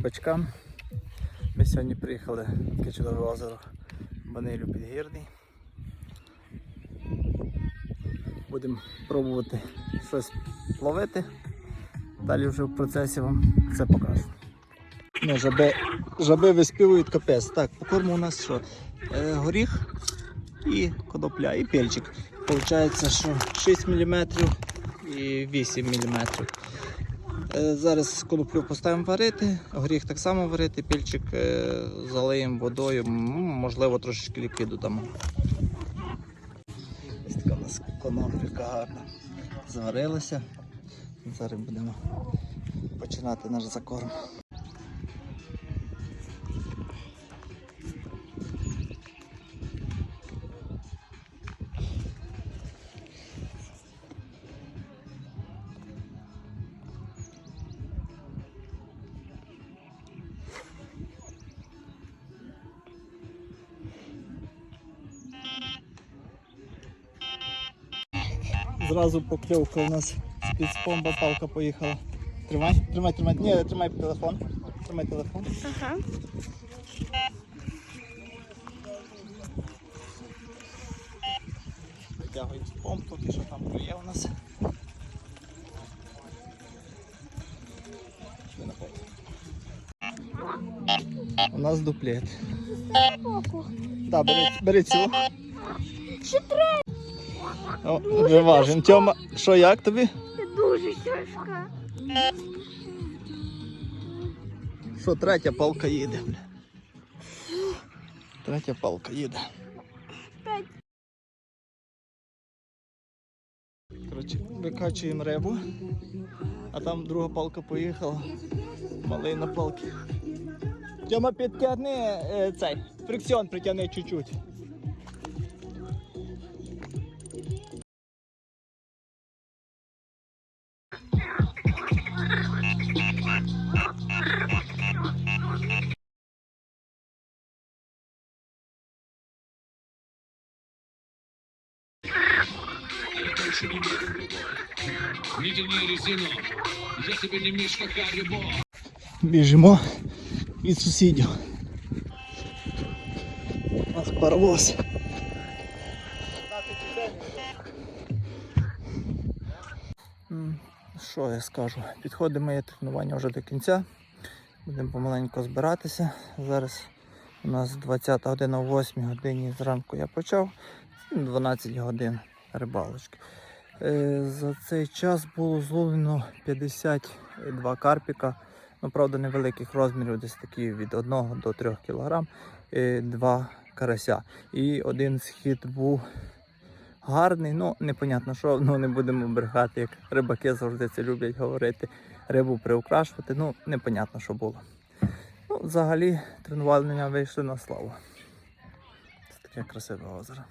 рибачкам. Ми сьогодні приїхали в таке озеро Банилю Підгірний. Будемо пробувати щось ловити. Далі вже в процесі вам це покажу. Ну, жаби, жаби виспівують капець. Так, по корму у нас що? Е, горіх і конопля, і пельчик. Получається, що 6 мм і 8 мм. Е, Зараз коноплю поставимо варити, горіх так само варити, пільчик е, залиємо водою, можливо, трошечки ліквіду дамо. Ось така у нас конопелька гарна. Зварилася. Зараз будемо починати наш закорм. Зразу покльовка у нас з-під спомба палка поїхала. Тримай, тримай, тримай. Ні, тримай телефон. Тримай телефон. Ага. Витягуємо спомб, поки що там клює у нас. У нас дуплет. Так, бери, бери цю. Ще. О, виважимо. Тьома, що як тобі? Дуже тяжка. Що, третя палка їде, бля. Третя палка їде. Коротше, викачуємо рибу, а там друга палка поїхала. Малий на палки. Тьома, підтягни е, цей, фрикціон притягни чуть-чуть. Біжимо від сусідів. Нас паровоз. Що я скажу? Підходить моє тренування вже до кінця. Будемо помаленьку збиратися. Зараз у нас 20 година о 8 годині зранку я почав. 12 годин рибалочки. Е, За цей час було зловлено 52 карпіка. Ну, правда, невеликих розмірів, десь такі від 1 до 3 кг, два карася. І один схід був гарний, ну непонятно що, ну не будемо брехати, як рибаки завжди це люблять говорити. Рибу приукрашувати, ну непонятно, що було. Ну, взагалі, тренування вийшли на славу. Це таке красиве озеро.